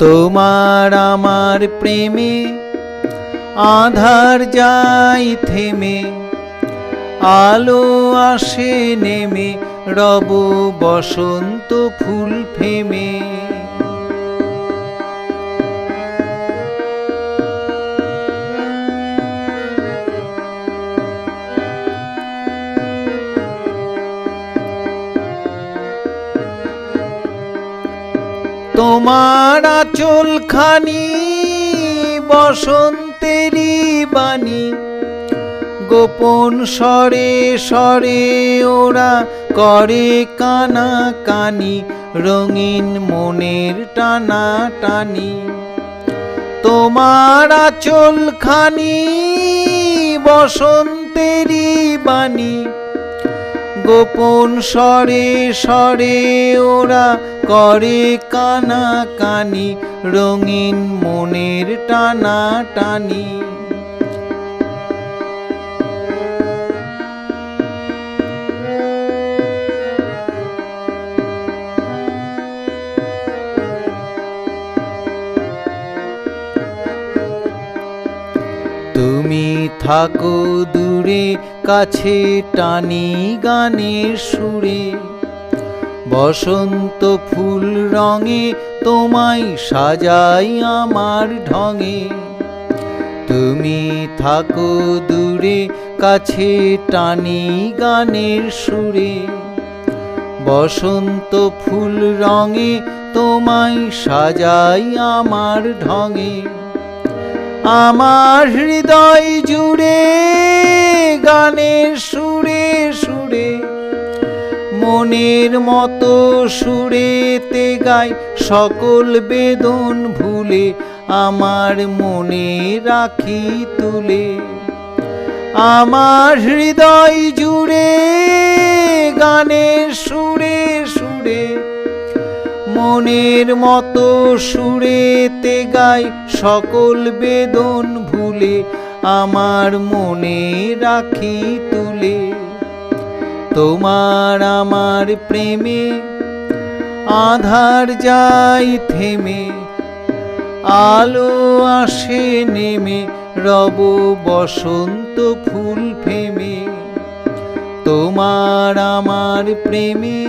তোমার আমার প্রেমে আধার যাই থেমে আলো আসে নেমে রব বসন্ত ফুল ফেমে। তোমার আচল খানি বসন্তেরই বাণী। গোপন স্বরে স্বরে ওরা করে কানা কানি রঙিন মনের টানা টানি তোমার আচল খানি বসন্তেরই বাণী। গোপন সরে সরে ওরা করে কানা কানি রঙিন মনের টানা টানি থাকো দূরে, কাছে টানি গানের সুরে। বসন্ত ফুল রঙে তোমায় সাজাই আমার ঢঙে। তুমি থাকো দূরে, কাছে টানি গানের সুরে। বসন্ত ফুল রঙে তোমায় সাজাই আমার ঢঙে। আমার হৃদয় জুড়ে, গানের সুরে সুরে, মনের মতো সুরেতে গাই সকল বেদন ভুলে, আমার মনে রাখি তুলে। আমার হৃদয় জুড়ে মনের মতো সুরেতে গাই সকল বেদন ভুলে, আমার মনে রাখি তুলে। তোমার আমার প্রেমে আধার যাই থেমে, আলো আসে নেমে, রব বসন্ত ফুল ফেমে। তোমার আমার প্রেমে